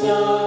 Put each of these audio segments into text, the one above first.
저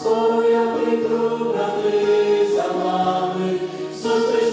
скоро я прийду брати за нами, зустріч.